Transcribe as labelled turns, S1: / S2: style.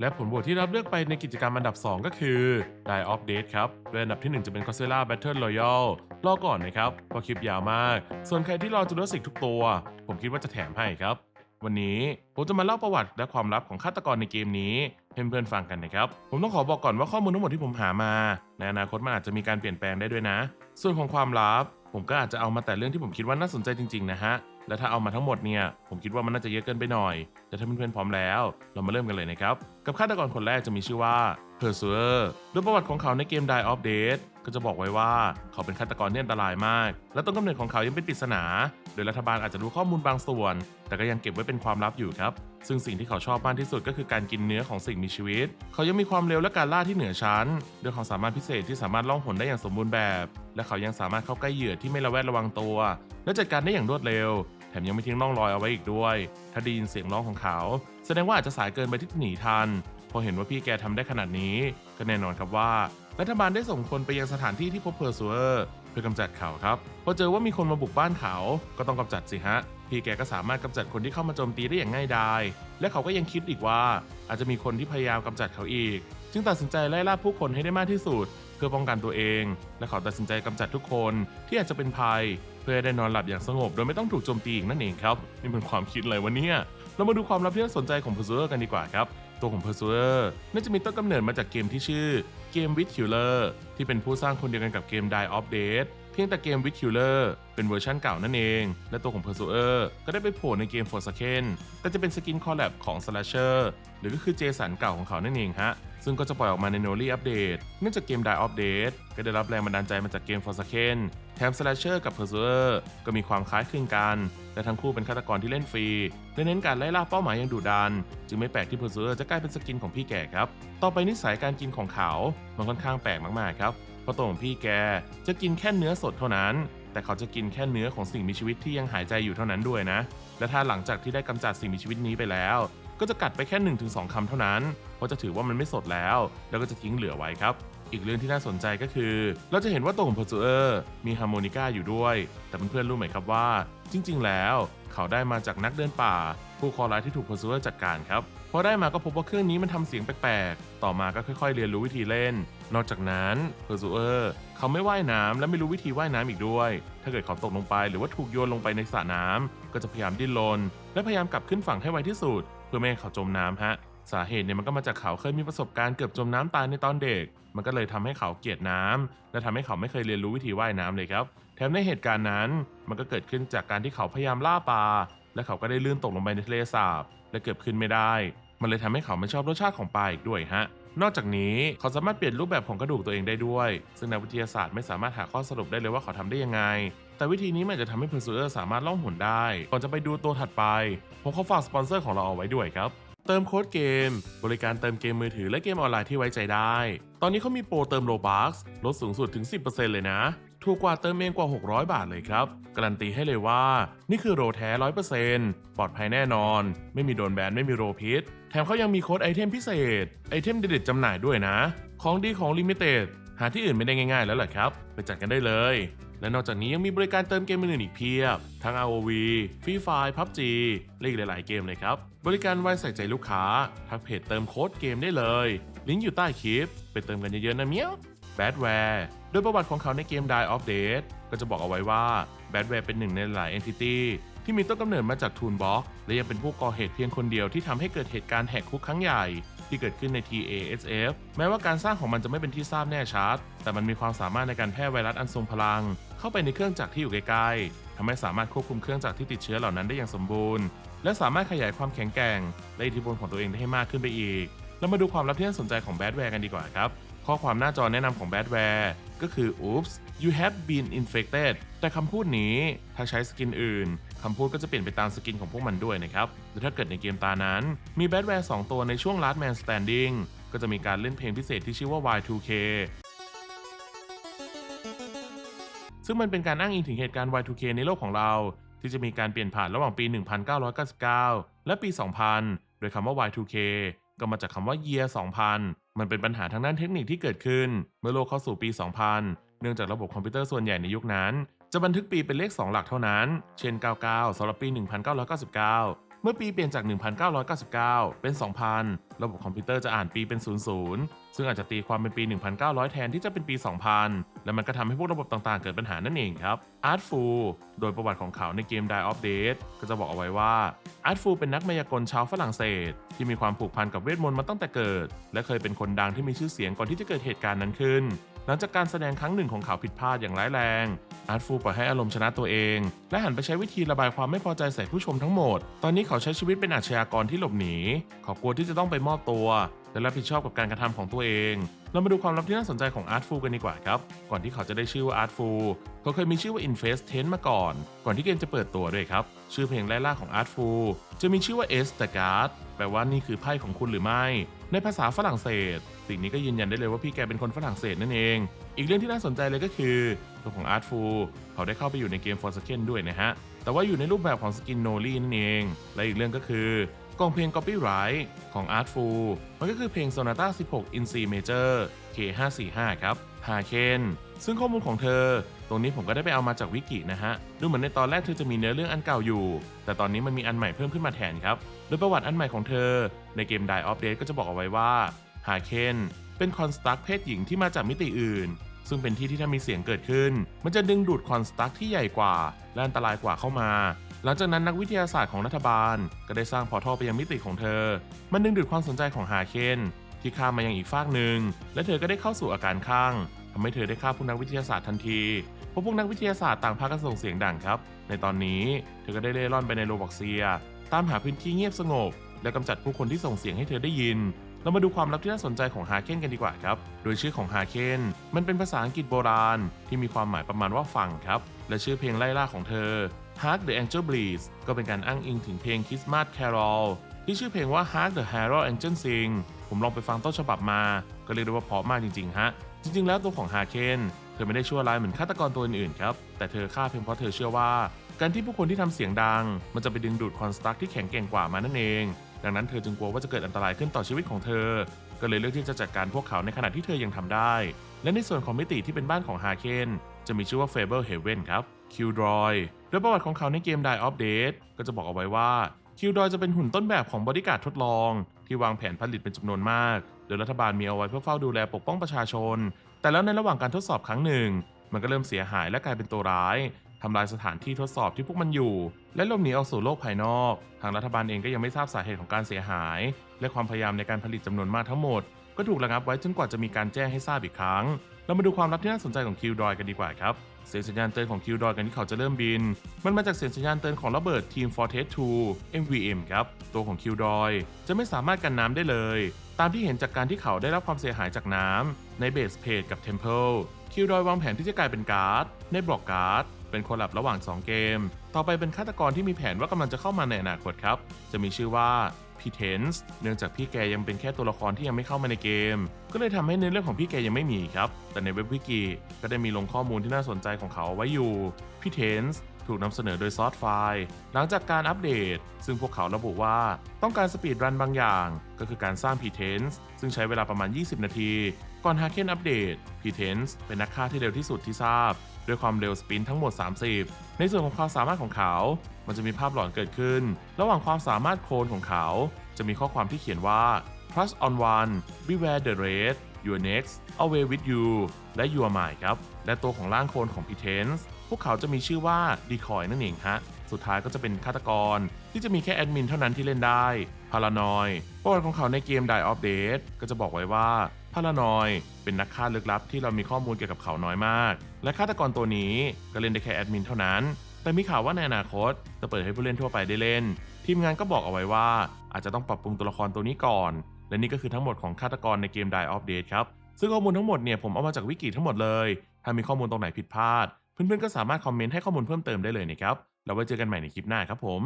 S1: และผลโหวตที่รับเลือกไปในกิจกรรมอันดับ 2 ก็คือ Die of Date ครับโดยอันดับที่ 1 จะเป็น Godzilla Battle Royale รอก่อนนะครับ เพราะคลิปยาวมาก ส่วนใครที่รอจูราสสิกทุกตัว ผมคิดว่าจะแถมให้ครับ วันนี้ผมจะมาเล่าประวัติและความลับของฆาตกรในเกมนี้ให้เพื่อนๆฟังกันนะครับ ผมต้องขอบอกก่อนว่าข้อมูลทั้งหมดที่ผมหามาในอนาคตมันอาจจะมีการเปลี่ยนแปลงได้ด้วยนะ ส่วนของความลับ ผมก็อาจจะเอามาแต่เรื่องที่ผมคิดว่าน่าสนใจจริงๆนะฮะและถ้าเอามาทั้งหมดเนี่ยผมคิดว่ามันน่าจะเยอะเกินไปหน่อยแต่ถ้าเพื่อนๆพร้อมแล้ว เรามาเริ่มกันเลยนะครับ กับฆาตกรคนแรกจะมีชื่อว่า p e r s u e r โดยประวัติของเขาในเกม Die of Date ก็จะบอกไว้ว่าเขาเป็นฆาตกรที่อันตรายมาก และต้นกำเนิดของเขายังเป็นปริศนา โดยรัฐบาลอาจจะรู้ข้อมูลบางส่วน แต่ก็ยังเก็บไว้เป็นความลับอยู่ครับ ซึ่งสิ่งที่เขาชอบมากที่สุดก็คือการกินเนื้อของสิ่งมีชีวิต เขายังมีความเร็วและการล่าที่เหนือชั้นด้วยความสามารถพิเศษที่สามารถล่องหนได้อย่างสมบูรณ์แบบ และเขายังสามารถเข้าใกล้เหยื่อที่ไม่ระแวดระวังตัว และจัดการได้อย่างรวดเร็ว มยังไม่ทิ้งร่องรอยเอาไว้อีกด้วย ถ้าได้ยินเสียงร้องของเขา แสดงว่าอาจจะสายเกินไปที่หนีทัน พอเห็นว่าพี่แกทำได้ขนาดนี้ ก็แน่นอนครับว่า รัฐบาลได้ส่งคนไปยังสถานที่ที่พบเพอร์ซัวร์เพื่อกำจัดเขาครับพอเจอว่ามีคนมาบุกบ้านเขา ก็ต้องกำจัดสิฮะ พี่แกก็สามารถกำจัดคนที่เข้ามาโจมตีได้อย่างง่ายดาย และเขาก็ยังคิดอีกว่า อาจจะมีคนที่พยายามกำจัดเขาอีก จึงตัดสินใจไล่ล่าผู้คนให้ได้มากที่สุด เพื่อป้องกันตัวเอง และเขาตัดสินใจกำจัดทุกคนที่อาจจะเป็นภัย พื่อให้ได้นอนหลับอย่างสงบ โดยไม่ต้องถูกโจมตีอีกนั่นเองครับ นี่เป็นความคิดเลยวันนี้เรามาดูความลับที่น่าสนใจของเพอร์ซูเออร์กันดีกว่าครับ ตัวของเพอร์ซูเออร์น่าจะมีต้นกำเนิดมาจากเกมที่ชื่อเกมวิดคิลเลอร์ที่เป็นผู้สร้างคนเดียวกันกับเกม Die of Date เพียงแต่เกมวิดคิลเลอร์เป็นเวอร์ชันเก่านั่นเอง และตัวของเพอร์ซูเออร์ก็ได้ไปโผล่ในเกม f o r s a k e n ก็จะเป็นสกินคอลแลบของ Slasher หรือก็คือเจสันเก่าของเขานั่นเองฮะ ซึ่งก็จะปล่อยออกมาในโนลี่อัปเดตเนื่องจากเกม Die of Date ก็ได้รับแรงบันดาลใจมาจากเกม f o r s a k e n แถม Slasher กับ Pursuer ก็มีความคล้ายคลึงกัน และทั้งคู่เป็นฆาตกรที่เล่นฟรีและเน้นการไล่ล่าเป้าหมายอย่างดุดัน จึงไม่แปลกที่ Pursuer จะกลายเป็นสกินของพี่แก่ครับ ต่อไปนิสัยการกินของเขา มันค่อนข้างแปลกมากๆครับ เพราะตัวของพี่แกจะกินแค่เนื้อสดเท่านั้น แต่เขาจะกินแค่เนื้อของสิ่งมีชีวิตที่ยังหายใจอยู่เท่านั้นด้วยนะ และถ้าหลังจากที่ได้กำจัดสิ่งมีชีวิตนี้ไปแล้ว ก็จะกัดไปแค่ 1-2คำเท่านั้น เพราะจะถือว่ามันไม่สดแล้ว แล้วก็จะทิ้งเหลือไว้ครับ อีกเรื่องที่น่าสนใจก็คือ เราจะเห็นว่าตัวของเพอร์ซูเออร์มีฮาร์โมนิก้าอยู่ด้วย แต่เพื่อนๆรู้ไหมครับว่า จริง ๆ แล้วเขาได้มาจากนักเดินป่า ผู้คอร้ายที่ถูกเพอร์ซูเออร์จัดการครับพอได้มาก็พบว่าเครื่องนี้มันทำเสียงแปลกๆ ต่อมาก็ค่อยๆ เรียนรู้วิธีเล่น นอกจากนั้นเพอร์ซูเออร์เขาไม่ว่ายน้ำและไม่รู้วิธีว่ายน้ำอีกด้วย ถ้าเกิดเขาตกลงไปหรือว่าถูกโยนลงไปในสระน้ำก็จะพยายามดิ้นรนและพยายามกลับขึ้นฝั่งให้ไวที่สุดเพื่อไม่ให้เขาจมน้ำฮะสาเหตุเนี่ยมันก็มาจากเขาเคยมีประสบการณ์เกือบจมน้ำตายในตอนเด็ก มันก็เลยทำให้เขาเกลียดน้ำและทำให้เขาไม่เคยเรียนรู้วิธีว่ายน้ำเลยครับ แถมในเหตุการณ์นั้น มันก็เกิดขึ้นจากการที่เขาพยายามล่าปลาและเขาก็ได้ลื่นตกลงไปในทะเลสาบและเกือบขึ้นไม่ได้ มันเลยทำให้เขาไม่ชอบรสชาติของปลาอีกด้วยฮะนอกจากนี้เขาสามารถเปลี่ยนรูปแบบของกระดูกตัวเองได้ด้วย ซึ่งนักวิทยาศาสตร์ไม่สามารถหาข้อสรุปได้เลยว่าเขาทำได้ยังไง แต่วิธีนี้มันจะทำให้เพอร์ซูเออร์สามารถล่องหนได้ ก่อนจะไปดูตัวถัดไป ผมขอฝากสปอนเซอร์ของเราเอาไว้ด้วยครับ เติมโค้ดเกม บริการเติมเกมมือถือและเกมออนไลน์ที่ไว้ใจได้ ตอนนี้เขามีโปรเติมโลบัคลดสูงสุดถึง 10%เลยนะ ถูกกว่าเติมเองกว่า 600 บาทเลยครับ การันตีให้เลยว่า นี่คือโรแท้ 100%ปลอดภัยแน่นอน ไม่มีโดนแบนไม่มีโรพิษ แถมเขายังมีโค้ดไอเทมพิเศษ ไอเทมเด็ดๆจำหน่ายด้วยนะ ของดีของลิมิเต็ดหาที่อื่นไม่ได้ง่ายๆแล้วแหละครับ ไปจัดกันได้เลย และนอกจากนี้ยังมีบริการเติมเกมอื่นอีกเพียบ ทั้ง ROV Free Fire PUBG และอีกหลายๆเกมเลยครับ บริการไว้ใส่ใจลูกค้า ทักเพจเติมโค้ดเกมได้เลย ลิงก์อยู่ใต้คลิป ไปเติมกันเยอะๆนะเมียว Badware โดยประวัติของเขาในเกม Die of Date ก็จะบอกเอาไว้ว่า Badware เป็นหนึ่งในหลาย Entity ที่มีต้นกำเนิดมาจาก Toonbox และยังเป็นผู้ก่อเหตุเพียงคนเดียวที่ทำให้เกิดเหตุการณ์แหกคุกครั้งใหญ่ ที่เกิดขึ้นใน TASF แม้ว่าการสร้างของมันจะไม่เป็นที่ทราบแน่ชัด แต่มันมีความสามารถในการแพร่ไวรัสอันทรงพลัง เข้าไปในเครื่องจักรที่อยู่ใกล้ๆทำให้สามารถควบคุมเครื่องจักรที่ติดเชื้อเหล่านั้นได้อย่างสมบูรณ์ และสามารถขยายความแข็งแกร่งและอิทธิพลของตัวเองได้ให้มากขึ้นไปอีกเรามาดูความลับที่น่าสนใจของแบดแวร์กันดีกว่าครับ ข้อความหน้าจอแนะนำของแบดแวร์ ก็คือ oops you have been infected แต่คำพูดนี้ถ้าใช้สกินอื่นคำพูดก็จะเปลี่ยนไปตามสกินของพวกมันด้วยนะครับและถ้าเกิดในเกมตานั้น มีแบดแวร์2ตัวในช่วง Last Man Standing ก็จะมีการเล่นเพลงพิเศษที่ชื่อว่า Y2K ซึ่งมันเป็นการอ้างอิงถึงเหตุการณ์ Y2K ในโลกของเรา ที่จะมีการเปลี่ยนผ่านระหว่างปี 1999 และปี 2000 โดยคำว่า Y2K ก็มาจากคำว่า year 2000 มันเป็นปัญหาทางด้านเทคนิคที่เกิดขึ้น เมื่อโลกเข้าสู่ปี 2000 เนื่องจากระบบคอมพิวเตอร์ส่วนใหญ่ในยุคนั้น จะบันทึกปีเป็นเลข 2 หลักเท่านั้น เช่น 99สำหรับปี 1999เมื่อปีเปลี่ยนจาก 1999 เป็น 2000 ระบบคอมพิวเตอร์จะอ่านปีเป็น 00 ซึ่งอาจจะตีความเป็นปี 1900 แทนที่จะเป็นปี 2000 และมันก็ทำให้พวกระบบต่างๆ เกิดปัญหานั่นเองครับ Artful โดยประวัติของเขาในเกม Die of Date ก็จะบอกเอาไว้ว่า Artful เป็นนักมายากลชาวฝรั่งเศส ที่มีความผูกพันกับเวทมนต์มาตั้งแต่เกิด และเคยเป็นคนดังที่มีชื่อเสียงก่อนที่จะเกิดเหตุการณ์นั้นขึ้น หลังจากการแสดงครั้งหนึ่งของเขาผิดพลาดอย่างร้ายแรง อาร์ตฟูปล่อยให้อารมณ์ชนะตัวเอง และหันไปใช้วิธีระบายความไม่พอใจใส่ผู้ชมทั้งหมด ตอนนี้เขาใช้ชีวิตเป็นอาชญากรที่หลบหนี เขากลัวที่จะต้องไปมอบตัว และรับผิดชอบกับการกระทำของตัวเอง เรามาดูความลับที่น่าสนใจของอาร์ตฟูกันดีกว่าครับ ก่อนที่เขาจะได้ชื่อว่าอาร์ตฟูเขาเคยมีชื่อว่า Infest Ten มาก่อน ก่อนที่เกมจะเปิดตัวด้วยครับ ชื่อเพลงไล่ล่าของอาร์ตฟูจะมีชื่อว่า S the Guard แปลว่านี่คือไพ่ของคุณหรือไม่ ในภาษาฝรั่งเศส สิ่งนี้ก็ยืนยันได้เลยว่าพี่แกเป็นคนฝรั่งเศสนั่นเอง อีกเรื่องที่น่าสนใจเลยก็คือ ตัวของอาร์ตฟูเขาได้เข้าไปอยู่ในเกม Forsaken ด้วยนะฮะ แต่ว่าอยู่ในรูปแบบของสกินโนลี่นั่นเอง และอีกเรื่องก็คือกองเพลง Copyright ของ Artful มันก็คือเพลง Sonata 16 in C Major K545 ครับฮาเคนซึ่งข้อมูลของเธอ ตรงนี้ผมก็ได้ไปเอามาจากวิกินะฮะ ดูเหมือนในตอนแรกเธอจะมีเนื้อเรื่องอันเก่าอยู่ แต่ตอนนี้มันมีอันใหม่เพิ่มขึ้นมาแทนครับ โดยประวัติอันใหม่ของเธอ ในเกม Die of Date ก็จะบอกเอาไว้ว่าฮาเคนเป็นคอนสตักเพศหญิงที่มาจากมิติอื่น ซึ่งเป็นที่ที่ถ้ามีเสียงเกิดขึ้น มันจะดึงดูดคอนสตักที่ใหญ่กว่า และอันตรายกว่าเข้ามา หลังจากนั้นนักวิทยาศาสตร์ของรัฐบาล ก็ได้สร้างพอร์ทัลไปยังมิติของเธอ มันดึงดูดความสนใจของฮาเคนที่ข้ามมายังอีกฟากหนึ่งและเธอก็ได้เข้าสู่อาการข้าง ทำให้เธอได้ฆ่าพวกนักวิทยาศาสตร์ทันที เพราะพวกนักวิทยาศาสตร์ต่างพากันส่งเสียงดังครับ ในตอนนี้เธอก็ได้เล่ร่อนไปในโรบอกเซีย ตามหาพื้นที่เงียบสงบ และกำจัดผู้คนที่ส่งเสียงให้เธอได้ยิน เรามาดูความลับที่น่าสนใจของฮาเคนกันดีกว่าครับ โดยชื่อของฮาเคนมันเป็นภาษาอังกฤษโบราณ ที่มีความหมายประมาณว่าฟังครับ และชื่อเพลงไล่ล่าของเธอ Hark the Angel Bleeds ก็เป็นการอ้างอิงถึงเพลง Christmas Carol ที่ชื่อเพลงว่า Hark the Herald Angel Sing ผมลองไปฟังต้นฉบับมา ก็เรียกได้ว่าเพราะมากจริงๆ ฮะ จริงๆ แล้วตัวของฮาเคนเธอไม่ได้ชั่วร้ายเหมือนฆาตกรตัวอื่นๆครับ แต่เธอฆ่าเพียงเพราะเธอเชื่อว่า การที่ผู้คนที่ทำเสียงดัง มันจะไปดึงดูดคอนสตรักที่แข็งแกร่งกว่ามานั่นเอง ดังนั้นเธอจึงกลัวว่าจะเกิดอันตรายขึ้นต่อชีวิตของเธอ ก็เลยเลือกที่จะจัดการพวกเขาในขณะที่เธอยังทำได้ และในส่วนของมิติที่เป็นบ้านของฮาเคนจะมีชื่อว่า Fable Haven ครับคิวดรอยโดยประวัติของเขาในเกม Die of Date ก็จะบอกเอาไว้ว่าคิวดอยจะเป็นหุ่นต้นแบบของบริการดทดลอง ที่วางแผนผลิตเป็นจำนวนมาก โดยรัฐบาลมีเอาไว้เพื่อเฝ้าดูแลปกป้องประชาชน แต่แล้วในระหว่างการทดสอบครั้งหนึ่ง มันก็เริ่มเสียหายและกลายเป็นตัวร้ายทำลายสถานที่ทดสอบที่พวกมันอยู่ และหลบหนีออกสู่โลกภายนอก ทางรัฐบาลเองก็ยังไม่ทราบสาเหตุของการเสียหาย และความพยายามในการผลิตจำนวนมากทั้งหมด ก็ถูกระงับไว้จนกว่าจะมีการแจ้งให้ทราบอีกครั้ง เรามาดูความลับที่น่าสนใจของคิวดอยกันดีกว่าครับ เสียงสัญญาณเตือนของคิวดอยกันที่เขาจะเริ่มบิน มันมาจากเสียงสัญญาณเตือนของระเบิด Team Fortress 2 MVM ครับ ตัวของคิวดอยจะไม่สามารถกันน้ำได้เลย ตามที่เห็นจากการที่เขาได้รับความเสียหายจากน้ำในเบสเพจกับ Temple คิวดอยวางแผนที่จะกลายเป็นการ์ดในบล็อกการ์ดเป็นคนหลับระหว่าง 2 เกม ต่อไปเป็นฆาตกรที่มีแผนว่ากำลังจะเข้ามาในอนาคตครับ จะมีชื่อว่าพีเทนส์เนื่องจากพี่แกยังเป็นแค่ตัวละครที่ยังไม่เข้ามาในเกม ก็เลยทำให้เนื้อเรื่องของพี่แกยังไม่มีครับ แต่ในเว็บวิกิก็ได้มีลงข้อมูลที่น่าสนใจของเขาเอาไว้อยู่พีเทนส์ ถูกนำเสนอโดยซอสไฟล์หลังจากการอัปเดต ซึ่งพวกเขาระบุว่าต้องการสปีดรันบางอย่าง ก็คือการสร้างพีเทนส์ซึ่งใช้เวลาประมาณ 20 นาที ก่อนฮาเคนอัปเดตพีเทนส์เป็นนักฆ่าที่เร็วที่สุดที่ทราบ ด้วยความเร็วสปินทั้งหมด 30 ในส่วนของความสามารถของเขา มันจะมีภาพหลอนเกิดขึ้น ระหว่างความสามารถโคลนของเขา จะมีข้อความที่เขียนว่า plus on one beware the red your next away with you และ your mind ครับ และตัวของร่างโคลนของ p e t e n s e พวกเขาจะมีชื่อว่า decoy นั่นเองฮะ สุดท้ายก็จะเป็นฆาตกรที่จะมีแค่แอดมินเท่านั้นที่เล่นได้ Paranoid ประวัติของเขาในเกม Die of Date ก็จะบอกไว้ว่า Paranoid เป็นนักฆ่าลึกลับที่เรามีข้อมูลเกี่ยวกับเขาน้อยมาก และฆาตกรตัวนี้ก็เล่นได้แค่แอดมินเท่านั้น แต่มีข่าวว่าในอนาคตจะเปิดให้ผู้เล่นทั่วไปได้เล่น ทีมงานก็บอกเอาไว้ว่า อาจจะต้องปรับปรุงตัวละครตัวนี้ก่อน และนี่ก็คือทั้งหมดของฆาตกรในเกม Die of Date ครับ ซึ่งข้อมูลทั้งหมดเนี่ยผมเอามาจากวิกิทั้งหมดเลย ถ้ามีข้อมูลตรงไหนผิดพลาด เพื่อนๆก็สามารถคอมเมนต์ให้ข้อมูลเพิ่มเติมได้เลยนะครับ แล้วไว้เจอกันใหม่ในคลิปหน้าครับผม